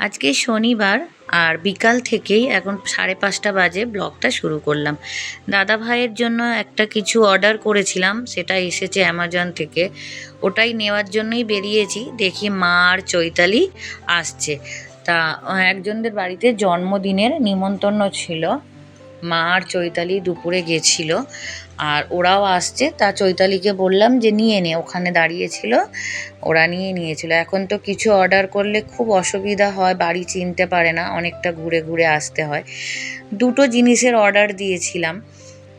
আজকে শনিবার আর বিকাল থেকেই এখন সাড়ে পাঁচটা বাজে ব্লগটা শুরু করলাম। দাদা ভাইয়ের জন্য একটা কিছু অর্ডার করেছিলাম, সেটা এসেছে অ্যামাজন থেকে। ওটাই নেওয়ার জন্যই বেরিয়েছি, দেখি মা আর চৈতালি আসছে। তা, একজনদের বাড়িতে জন্মদিনের নিমন্ত্রণ ছিল। মা আর চৈতালি দুপুরে গেছিল, আর ওরাও আসছে। তা চৈতালিকে বললাম যে, নিয়ে নে। ওখানে দাঁড়িয়েছিল, ওরা নিয়ে নিয়েছিল। এখন তো কিছু অর্ডার করলে খুব অসুবিধা হয়, বাড়ি চিনতে পারে না, অনেকটা ঘুরে ঘুরে আসতে হয়। দুটো জিনিসের অর্ডার দিয়েছিলাম।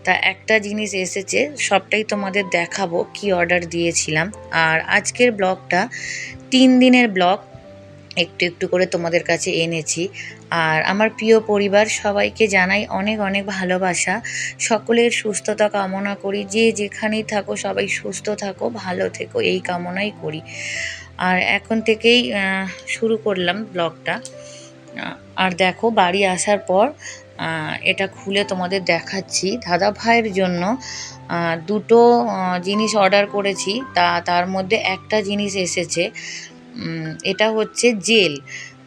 তা একটা জিনিস এসেছে, সবটাই তোমাদের দেখাবো, কি অর্ডার দিয়েছিলাম। আর আজকের ব্লগটা তিন দিনের ব্লগ একটু একটু করে তোমাদের কাছে এনেছি। আর আমার প্রিয় পরিবার, সবাইকে জানাই অনেক অনেক ভালোবাসা। সকলের সুস্থতা কামনা করি, যে যেখানেই থাকো সবাই সুস্থ থাকো, ভালো থেকো, এই কামনাই করি। আর এখন থেকেই শুরু করলাম ব্লগটা। আর দেখো বাড়ি আসার পর এটা খুলে তোমাদের দেখাচ্ছি। দাদা ভাইয়ের জন্য দুটো জিনিস অর্ডার করেছি। তা, তার মধ্যে একটা জিনিস এসেছে। এটা হচ্ছে জেল।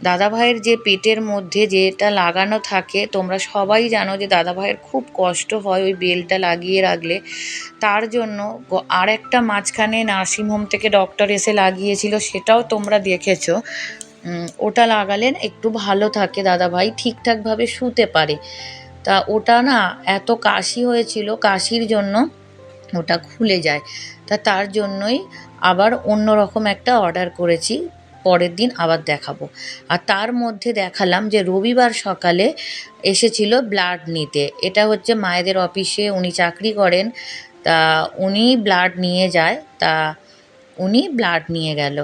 দাদা ভাইয়ের যে পেটের মধ্যে যেটা লাগানো থাকে, তোমরা সবাই জানো যে দাদা ভাইয়ের খুব কষ্ট হয় ওই বেলটা লাগিয়ে রাখলে। তার জন্য আর একটা মাঝখানে নার্সিংহোম থেকে ডক্টর এসে লাগিয়েছিল, সেটাও তোমরা দেখেছ। ওটা লাগালে একটু ভালো থাকে দাদা ভাই ঠিকঠাকভাবে শুতে পারে। তা ওটা না এত কাশি হয়েছিল, কাশির জন্য ওটা খুলে যায়। তা তার জন্যই আবার অন্য রকম একটা অর্ডার করেছি। পরের দিন আবার দেখাবো। আর তার মধ্যে দেখালাম যে রবিবার সকালে এসেছিল ব্লাড নিতে। এটা হচ্ছে মায়েদের অফিসে উনি চাকরি করেন, তা উনি ব্লাড নিয়ে যায়, তা উনি ব্লাড নিয়ে গেল।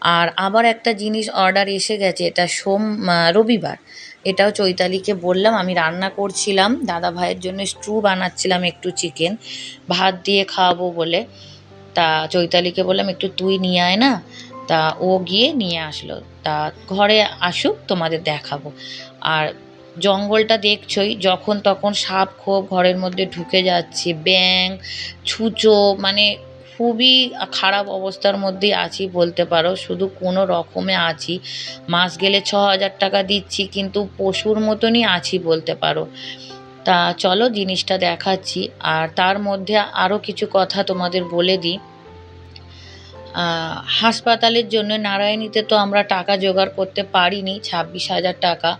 আর আবার একটা জিনিস অর্ডার এসে গেছে, এটা সোম রবিবার। এটাও চৈতালিকে বললাম, আমি রান্না করছিলাম দাদা ভাইয়ের জন্য স্ট্রু বানাচ্ছিলাম একটু চিকেন ভাত দিয়ে খাওয়াবো বলে। তা চৈতালিকে বললাম, একটু তুই নিয়ে আয় না? তা ও গিয়ে নিয়ে আসলো। তা ঘরে আসুক, তোমাদের দেখাবো। আর জঙ্গলটা দেখছই, যখন তখন সাপ খোপ ঘরের মধ্যে ঢুকে যাচ্ছে ব্যাং ছুঁচো মানে খুবই খারাপ অবস্থার মধ্যেই আছি বলতে পারো। শুধু কোনো রকমে আছি। মাস গেলে ছ হাজার টাকা দিচ্ছি, কিন্তু পশুর মতনই আছি বলতে পারো। তা চলো জিনিসটা দেখাচ্ছি। আর তার মধ্যে আরও কিছু কথা তোমাদের বলে দিই। হাসপাতালের জন্য নারায়ণীতে তো আমরা টাকা জোগাড় করতে পারিনি, ছাব্বিশ হাজার টাকা।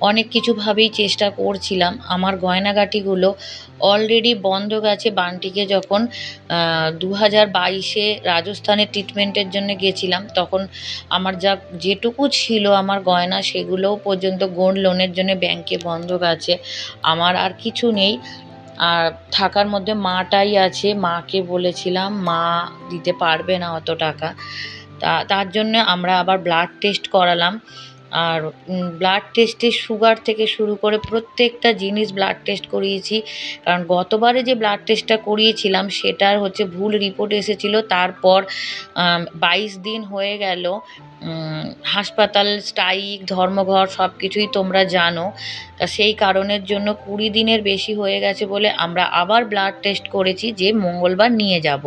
অনেক কিছুভাবেই চেষ্টা করছিলাম। আমার গয়নাগাটিগুলো অলরেডি বন্ধ গেছে। বান্টিকে যখন দু হাজার বাইশে রাজস্থানে ট্রিটমেন্টের জন্য গেছিলাম, তখন আমার যা, যেটুকু ছিল আমার গয়না, সেগুলোও পর্যন্ত গোল্ড লোনের জন্য ব্যাংকে বন্ধ গেছে। আমার আর কিছু নেই। আর থাকার মধ্যে মাটাই আছে, মাকে বলেছিলাম, মা দিতে পারবে না অত টাকা। তা, তার জন্য আমরা আবার ব্লাড টেস্ট করালাম। আর ব্লাড টেস্টে সুগার থেকে শুরু করে প্রত্যেকটা জিনিস ব্লাড টেস্ট করিয়েছি। কারণ গতবারে যে ব্লাড টেস্টটা করিয়েছিলাম, সেটার হচ্ছে ভুল রিপোর্ট এসেছিল। তারপর বাইশ দিন হয়ে গেল। হাসপাতাল স্ট্রাইক ধর্মঘট সব কিছুই তোমরা জানো। তা সেই কারণের জন্য কুড়ি দিনের বেশি হয়ে গেছে বলে আমরা আবার ব্লাড টেস্ট করেছি যে মঙ্গলবার নিয়ে যাব।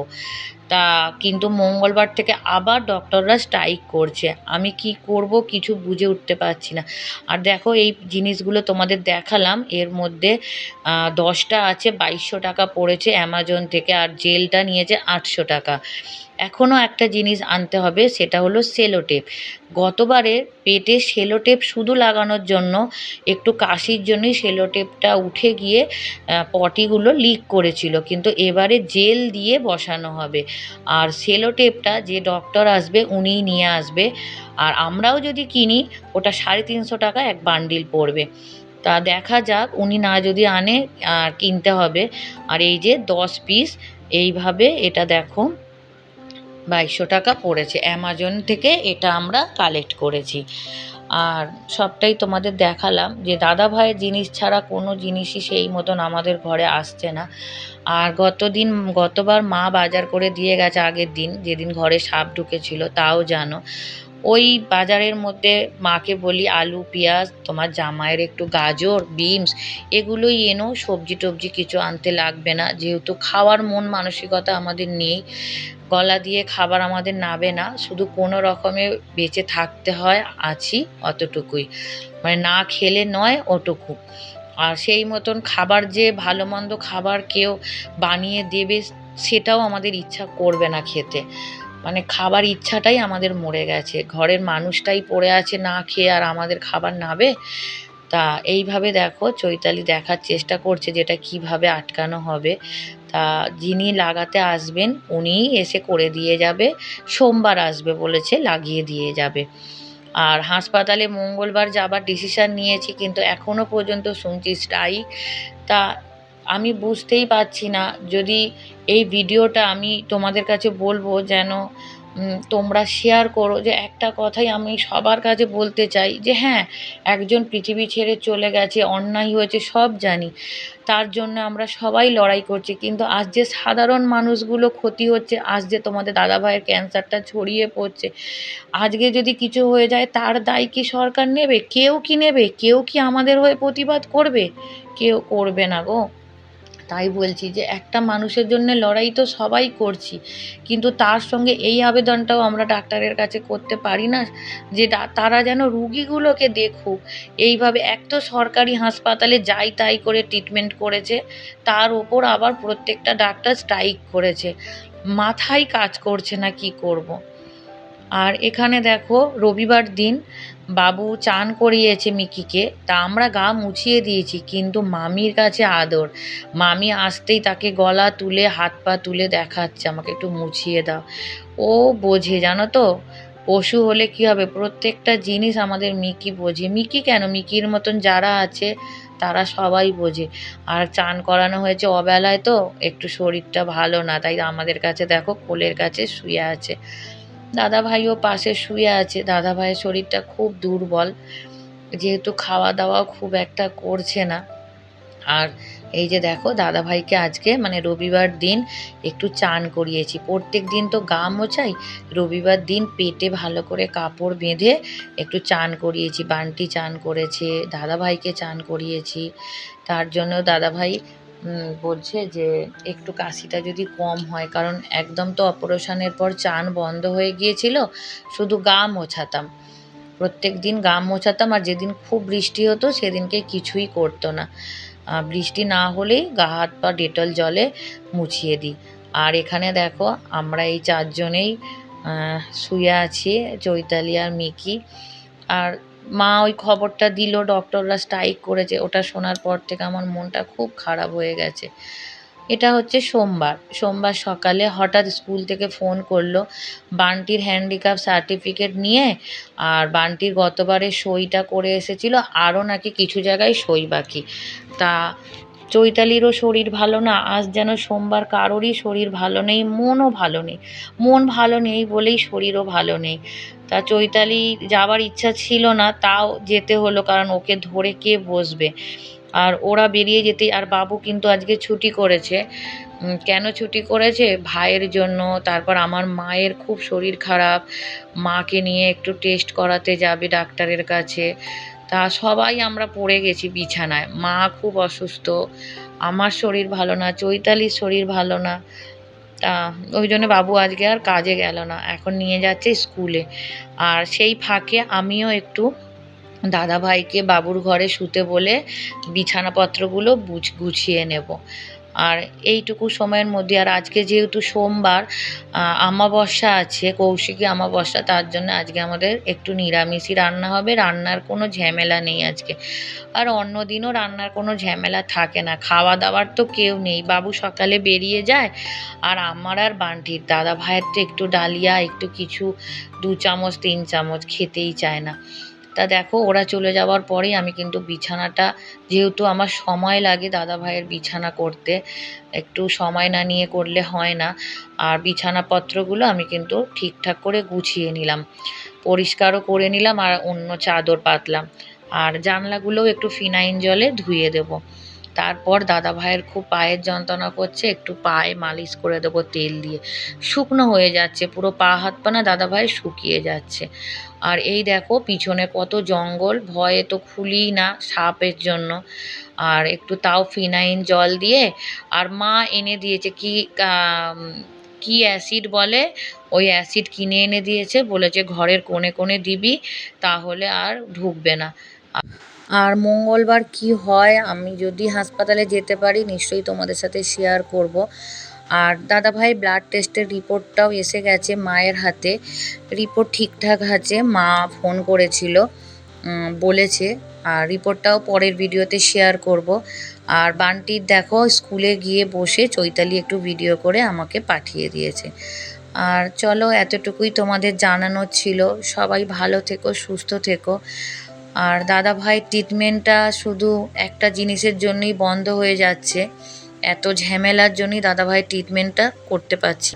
তা কিন্তু মঙ্গলবার থেকে আবার ডক্টররা স্ট্রাইক করছে। আমি কি করব কিছু বুঝে উঠতে পারছি না। আর দেখো এই জিনিসগুলো তোমাদের দেখালাম। এর মধ্যে দশটা আছে, বাইশশো টাকা পড়েছে অ্যামাজন থেকে, আর জেলটা নিয়েছে আটশো টাকা। এখনও একটা জিনিস আনতে হবে, সেটা হলো সেলোটেপ। গতবারে পেটে সেলোটেপ শুধু লাগানোর জন্য একটু কাশির জন্যই সেলোটেপটা উঠে গিয়ে পটিগুলো লিক করেছিল, কিন্তু এবারে জেল দিয়ে বসানো হবে। আর সেলোটেপটা যে ডক্টর আসবে, উনিই নিয়ে আসবে। আর আমরাও যদি কিনি, ওটা সাড়ে তিনশো টাকা এক বান্ডিল পড়বে। তা দেখা যাক, উনি না যদি আনে, আর কিনতে হবে। আর এই যে দশ পিস, এইভাবে এটা দেখো। বাইশশো টাকা পড়েছে। অ্যামাজন থেকে এটা আমরা কালেক্ট করেছি। আর সবটাই তোমাদের দেখালাম যে, দাদা ভাইয়ের জিনিস ছাড়া কোনো জিনিসই সেই মতন আমাদের ঘরে আসছে না। আর গতদিন, গতবার মা বাজার করে দিয়ে গেছে আগের দিন, যেদিন ঘরে সাপ ঢুকেছিল, তাও জানো। ওই বাজারের মধ্যে মাকে বলি, আলু, পেঁয়াজ, তোমার জামাইয়ের একটু গাজর, বিনস, এগুলোই এনো, সবজি টবজি কিছু আনতে লাগবে না। যেহেতু খাওয়ার মন মানসিকতা আমাদের নেই গলা দিয়ে খাবার আমাদের নাবে না, শুধু কোনো রকমে বেঁচে থাকতে হয়, আছি অতটুকুই। মানে না খেলে নয়, ওটুকু। আর সেই মতন খাবার যে ভালো মন্দ খাবার কেউ বানিয়ে দেবে, সেটাও আমাদের ইচ্ছা করবে না খেতে। মানে খাবার ইচ্ছাটাই আমাদের মরে গেছে। ঘরের মানুষটাই পড়ে আছে না খেয়ে আর আমাদের খাবার নাবে? তা এইভাবে দেখো চৈতালি দেখার চেষ্টা করছে যেটা কীভাবে আটকানো হবে। তা যিনি লাগাতে আসবেন, উনিই এসে করে দিয়ে যাবে, সোমবার আসবে বলেছে, লাগিয়ে দিয়ে যাবে। আর হাসপাতালে মঙ্গলবার যাবার ডিসিশান নিয়েছি, কিন্তু এখনও পর্যন্ত শুনছি স্ট্রাইক তা আমি বুঝতেই পারছি না, যদি এই ভিডিওটা আমি তোমাদের কাছে বলব যেন তোমরা শেয়ার করো যে একটা কথাই আমি সবার কাছে বলতে চাই যে হ্যাঁ একজন পৃথিবী ছেড়ে চলে গেছে, অন্যায় হয়েছে, সব জানি। তার জন্য আমরা সবাই লড়াই করছি। কিন্তু আজ যে সাধারণ মানুষগুলো ক্ষতি হচ্ছে, আজ যে তোমাদের দাদাভাইয়ের ক্যান্সারটা ছড়িয়ে পড়ছে, আজকে যদি কিছু হয়ে যায়, তার দায় কি সরকার নেবে? কেউ কি নেবে? কেউ কি আমাদের হয়ে প্রতিবাদ করবে? কেউ করবে না গো। তাই বলছি যে একটা মানুষের জন্য লড়াই তো সবাই করছি। কিন্তু তার সঙ্গে এই আবেদনটাও আমরা ডাক্তারের কাছে করতে পারি না যে তারা যেন রুগীগুলোকে দেখুক। এইভাবে এক তো সরকারি হাসপাতালে যাই তাই করে ট্রিটমেন্ট করেছে, তার ওপর আবার প্রত্যেকটা ডাক্তার স্ট্রাইক করেছে। মাথায় কাজ করছে না কি করব। আর এখানে দেখো রবিবার দিন বাবু চান করিয়েছে মিকিকে, তা আমরা গা মুছিয়ে দিয়েছি, কিন্তু মামির কাছে আদর। মামি আসতেই তাকে গলা তুলে, হাত পা তুলে দেখাচ্ছে, আমাকে একটু মুছিয়ে দাও। ও বোঝে, জানো তো? পশু হলে কি হবে? প্রত্যেকটা জিনিস আমাদের মিকি বোঝে। মিকি কেন? মিকির মতন যারা আছে, তারা সবাই বোঝে। আর চান করানো হয়েছে অবেলায় তো, একটু শরীরটা ভালো না, তাই আমাদের কাছে দেখো, কোলের কাছে শুয়ে আছে। দাদা ভাইও পাশে শুয়ে আছে। দাদা ভাইয়ের শরীরটা খুব দুর্বল। যেহেতু খাওয়া দাওয়াও খুব একটা করছে না। আর এই যে দেখো দাদা ভাইকে আজকে মানে রবিবার দিন একটু চান করিয়েছি। প্রত্যেক দিন তো গা মোছাই, রবিবার দিন পেটে ভালো করে কাপড় বেঁধে একটু চান করিয়েছি। বান্টি চান করেছে দাদা ভাইকে চান করিয়েছি। তার জন্য দাদা ভাই বলছে যে একটু কাশিটা যদি কম হয়, কারণ একদম তো অপারেশনের পর চান বন্ধ হয়ে গিয়েছিল, শুধু গা মোছাতাম। প্রত্যেক দিন গা মোছাতাম আর যেদিন খুব বৃষ্টি হতো সেদিনকে কিছুই করতো না। বৃষ্টি না হলেই গা হাত পা ডেটল জলে মুছিয়ে দিই। আর এখানে দেখো আমরা এই চারজনেই শুয়ে আছি, চৈতালি আর মিকি। আর মা ওই খবরটা দিল ডক্টররা স্ট্রাইক করেছে। ওটা শোনার পর থেকে আমার মনটা খুব খারাপ হয়ে গেছে। এটা হচ্ছে সোমবার। সোমবার সকালে হঠাৎ স্কুল থেকে ফোন করল বান্টির হ্যান্ডিক্যাপ সার্টিফিকেট নিয়ে আর বান্টির গতবারে সইটা করে এসেছিল, আরও নাকি কিছু জায়গায় সই বাকি। তা চৈতালিরও শরীর ভালো না, আজ যেন সোমবার কারোরই শরীর ভালো নেই, মনও ভালো নেই। মন ভালো নেই বলেই শরীরও ভালো নেই। তা চৈতালি যাবার ইচ্ছা ছিল না, তাও যেতে হলো কারণ ওকে ধরে কে বসবে? আর ওরা বেরিয়ে যেতে, আর বাবু কিন্তু আজকে ছুটি করেছে। কেন ছুটি করেছে? ভাইয়ের জন্য। তারপর আমার মায়ের খুব শরীর খারাপ। মাকে নিয়ে একটু টেস্ট করাতে যাবে ডাক্তারের কাছে। তা সবাই আমরা পড়ে গেছি বিছানায়। মা খুব অসুস্থ। আমার শরীর ভালো না, চৈতালির শরীর ভালো না। তা, ওই জন্য বাবু আজকে আর কাজে গেল না, এখন নিয়ে যাচ্ছে স্কুলে। আর সেই ফাঁকে আমিও একটু দাদাভাইকে বাবুর ঘরে শুতে বলে বিছানাপত্রগুলো গুছিয়ে নেব। আর এইটুকু সময়ের মধ্যে, আর আজকে যেহেতু সোমবার আমাবস্যা আছে, কৌশিকী আমাবস্যা, তার জন্য আজকে আমাদের একটু নিরামিষই রান্না হবে, রান্নার কোনো ঝামেলা নেই আজকে। আর অন্য দিনও রান্নার কোনো ঝামেলা থাকে না খাওয়া দাওয়ার তো কেউ নেই, বাবু সকালে বেরিয়ে যায়, আর আমার আর বান্টির দাদা ভাইয়ের তো একটু ডালিয়া, একটু কিছু দু চামচ, তিন চামচ খেতেই চায় না। তা দেখো, ওরা চলে যাওয়ার পরেই আমি কিন্তু বিছানাটা, যেহেতু আমার সময় লাগে দাদা ভাইয়ের বিছানা করতে, একটু সময় না নিয়ে করলে হয় না। আর বিছানাপত্রগুলো আমি কিন্তু ঠিকঠাক করে গুছিয়ে নিলাম, পরিষ্কারও করে নিলাম আর অন্য চাদর পাতলাম। আর জানলাগুলোও একটু ফিনাইন জলে ধুয়ে দেব। তারপর দাদা ভাইয়ের খুব পায়ের যন্ত্রণা করছে, একটু পায়ে মালিশ করে দেবো তেল দিয়ে। শুকনো হয়ে যাচ্ছে, পুরো পা হাত পা না দাদা ভাই শুকিয়ে যাচ্ছে। আর এই দেখো, পিছনে কত জঙ্গল, ভয়ে তো খুলি না সাপের জন্য। আর একটু তাও ফিনাইন জল দিয়ে, আর মা এনে দিয়েছে, কি কি অ্যাসিড বলে? ওই অ্যাসিড কিনে এনে দিয়েছে, বলেছে ঘরের কোণে কোণে দিবি, তাহলে আর ঢুকবে না। আর মঙ্গলবার কি হয়, আমি যদি হাসপাতালে যেতে পারি, নিশ্চয়ই তোমাদের সাথে শেয়ার করব। আর দাদাভাই ব্লাড টেস্টের রিপোর্টটাও এসে গেছে মায়ের হাতে। রিপোর্ট ঠিকঠাক আছে, মা ফোন করেছিল বলেছে। আর রিপোর্টটাও পরের ভিডিওতে শেয়ার করব। আর বান্টির দেখো স্কুলে গিয়ে বসে চৈতালি একটু ভিডিও করে আমাকে পাঠিয়ে দিয়েছে। আর চলো, এতটুকুই তোমাদের জানানোর ছিল। সবাই ভালো থেকো, সুস্থ থেকো। আর দাদা ভাই ট্রিটমেন্টটা শুধু একটা জিনিসের জন্যই বন্ধ হয়ে যাচ্ছে। এত ঝামেলার জন্যই দাদা ভাই ট্রিটমেন্টটা করতে পারছি